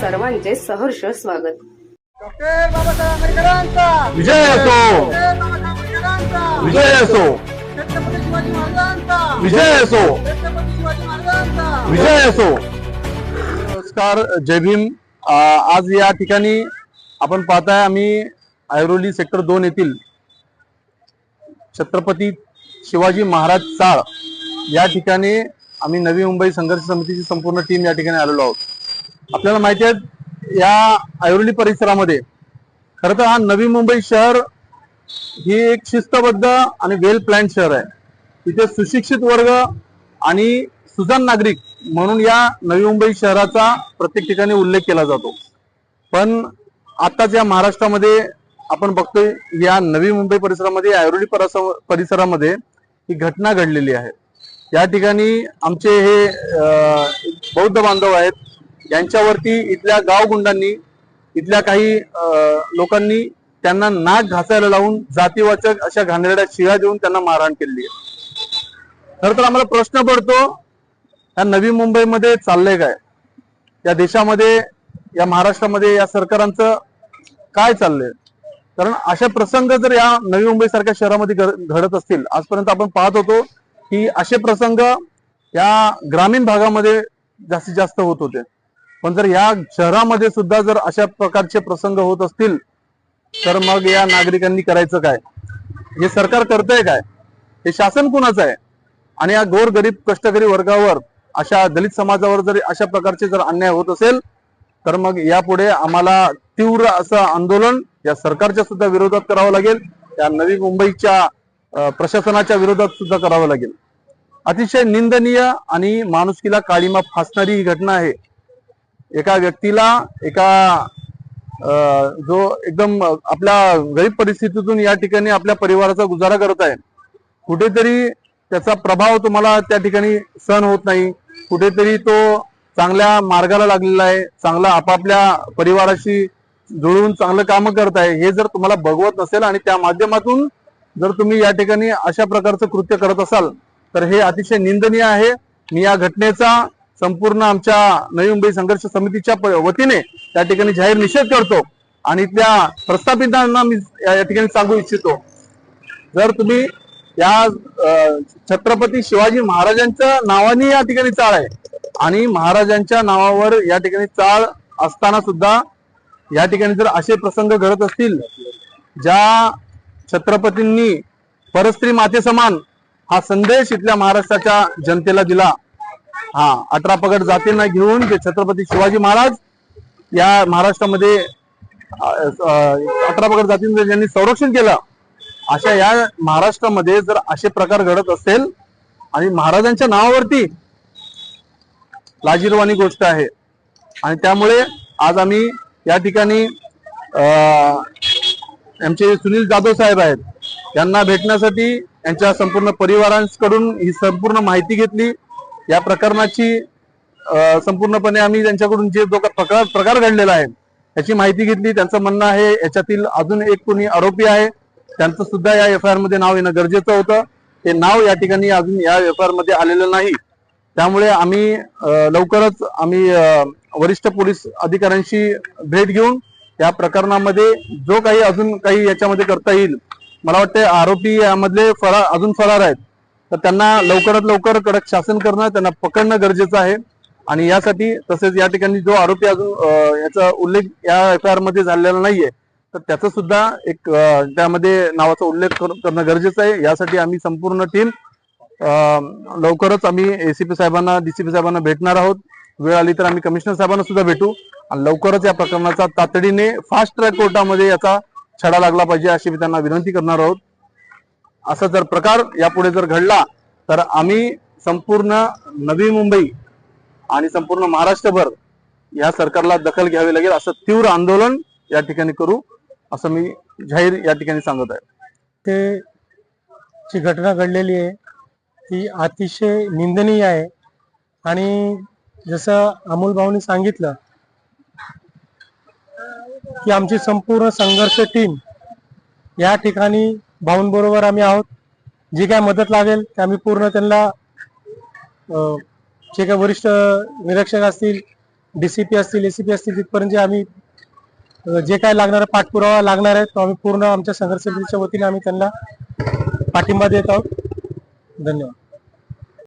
सर्वांचे सहर्ष स्वागत. डॉक्टर बाबासाहेब आंबेडकरांचा. विजय असो. विजय असो. छत्रपती शिवाजी महाराजांचा. विजय असो. छत्रपती शिवाजी महाराजांचा. विजय असो. नमस्कार जय भीम. आ, आज या ठिकाणी आपण पाहताय आम्ही ऐरोली सेक्टर दोन येथील छत्रपती शिवाजी महाराज चाळ या ठिकाणी आम्ही नवी मुंबई संघर्ष समितीची संपूर्ण टीम या ठिकाणी आलेलो आहोत. आपल्याला माहिती आहे या ऐरोली परिसरामध्ये खरं तर हा नवी मुंबई शहर ही एक शिस्तबद्ध आणि वेल प्लॅन शहर आहे. तिथे सुशिक्षित वर्ग आणि सुजान नागरिक म्हणून या नवी मुंबई शहराचा प्रत्येक ठिकाणी उल्लेख केला जातो. पण आताच या महाराष्ट्रामध्ये आपण बघतोय या नवी मुंबई परिसरामध्ये ऐरोली परस- परिसरामध्ये ही घटना घडलेली आहे. या ठिकाणी आमचे हे बौद्ध बांधव आहेत यांच्यावरती इथल्या गावगुंडांनी इथल्या काही लोकांनी त्यांना नाक घासायला लावून जातीवाचक अशा घाणेरड्या शिव्या देऊन त्यांना मारहाण केली आहे. खर तर आम्हाला प्रश्न पडतो या नवी मुंबईमध्ये चाललंय काय? या देशामध्ये या महाराष्ट्रामध्ये या सरकारांचं काय चाललंय? कारण अशा प्रसंग जर या नवी मुंबई सारख्या शहरामध्ये घडत असतील आजपर्यंत आपण पाहत होतो की असे प्रसंग या ग्रामीण भागामध्ये जास्तीत जास्त होत होते. पण जर या शहरामध्ये सुद्धा जर अशा प्रकारचे प्रसंग होत असतील तर मग या नागरिकांनी करायचं काय? हे सरकार करतंय काय? हे शासन कुणाचं आहे? आणि या गोर गरीब कष्टकरी वर्गावर अशा दलित समाजावर जर अशा प्रकारचे जर अन्याय होत असेल तर मग यापुढे आम्हाला तीव्र असं आंदोलन या सरकारच्या सुद्धा विरोधात करावं लागेल. या नवी मुंबईच्या प्रशासनाच्या विरोधात सुद्धा करावं लागेल. अतिशय निंदनीय आणि माणुसकीला काळीमा फासणारी ही घटना आहे. एका व्यक्तीला एका जो एकदम आपल्या गरीब परिस्थितीतून या ठिकाणी आपल्या परिवाराचा गुजारा करत आहे कुठेतरी त्याचा प्रभाव तुम्हाला त्या ठिकाणी सहन होत नाही. कुठेतरी तो चांगल्या मार्गाला लागलेला आहे चांगला आपापल्या परिवाराशी जुळवून चांगलं काम करत आहे हे जर तुम्हाला बघवत नसेल आणि त्या माध्यमातून जर तुम्ही या ठिकाणी अशा प्रकारचं कृत्य करत असाल तर हे अतिशय निंदनीय आहे. मी या घटनेचा संपूर्ण आमच्या नवी मुंबई संघर्ष समितीच्या वतीने त्या ठिकाणी जाहीर निषेध करतो. आणि त्या प्रस्थापितांना मी या ठिकाणी सांगू इच्छितो. जर तुम्ही या छत्रपती शिवाजी महाराजांच्या नावाने या ठिकाणी चाळ आहे आणि महाराजांच्या नावावर या ठिकाणी चाळ असताना सुद्धा या ठिकाणी जर असे प्रसंग घडत असतील ज्या छत्रपतींनी परस्त्री माते समान हा संदेश इथल्या महाराष्ट्राच्या जनतेला दिला हा अठरा पगड जातींना घेऊन जे छत्रपती शिवाजी महाराज या महाराष्ट्रामध्ये अठरा पगड जातींचं ज्यांनी संरक्षण केलं अशा या महाराष्ट्रामध्ये जर असे प्रकार घडत असेल आणि महाराजांच्या नावावरती लाजीरवाणी गोष्ट आहे आणि त्यामुळे आज आम्ही या ठिकाणी अं, आमचे सुनील जाधव साहेब आहेत यांना भेटण्यासाठी यांच्या संपूर्ण परिवारांकडून ही संपूर्ण माहिती घेतली. या प्रकरणाची संपूर्णपणे आम्ही त्यांच्याकडून जे जो का प्रकार प्रकार घडलेला आहे याची माहिती घेतली. त्यांचं म्हणणं आहे याच्यातील अजून एक कोणी आरोपी आहे त्यांचं सुद्धा या एफ आय आरमध्ये नाव येणं गरजेचं होतं. ते नाव या ठिकाणी अजून या एफ आय आरमध्ये आलेलं नाही. त्यामुळे आम्ही लवकरच आम्ही वरिष्ठ पोलीस अधिकाऱ्यांशी भेट घेऊन या प्रकरणामध्ये जो काही अजून काही याच्यामध्ये करता येईल मला वाटते आरोपी यामधले फरार अजून फरार आहेत. तर त्यांना लवकरात लवकर कडक शासन करणं त्यांना पकडणं गरजेचं आहे. आणि यासाठी तसेच या ठिकाणी जो आरोपी अजून याचा उल्लेख या एफ आय आरमध्ये झालेला नाहीये. तर त्याचा सुद्धा एक त्यामध्ये नावाचा उल्लेख करणं गरजेचं आहे. यासाठी आम्ही संपूर्ण टीम लवकरच आम्ही एसीपी साहेबांना डीसीपी साहेबांना भेटणार आहोत. वेळ आली तर आम्ही कमिशनर साहेबांना सुद्धा भेटू. आणि लवकरच या प्रकरणाचा तातडीने फास्ट ट्रॅक कोर्टामध्ये याचा छडा लागला पाहिजे अशी मी त्यांना विनंती करणार आहोत. असा जर प्रकार यापुढे जर घडला तर आम्ही संपूर्ण नवी मुंबई आणि संपूर्ण महाराष्ट्रभर या सरकारला दखल घ्यावी लागेल असं तीव्र आंदोलन या ठिकाणी करू असं मी जाहीर या ठिकाणी सांगत आहे. ते जी घटना घडलेली आहे ती अतिशय निंदनीय आहे. आणि जसं अमोल भाऊनी सांगितलं की आमची संपूर्ण संघर्ष टीम या ठिकाणी भाऊंबरोबर आम्ही आहोत. जी काय मदत लागेल ते आम्ही पूर्ण त्यांना जे काय वरिष्ठ निरीक्षक असतील डीसीपी असतील एसीपी असतील तिथपर्यंत आम्ही जे काय लागणार पाठपुरावा लागणार आहे तो आम्ही पूर्ण आमच्या संघर्ष समितीच्या वतीने आम्ही त्यांना पाठिंबा देत आहोत. धन्यवाद.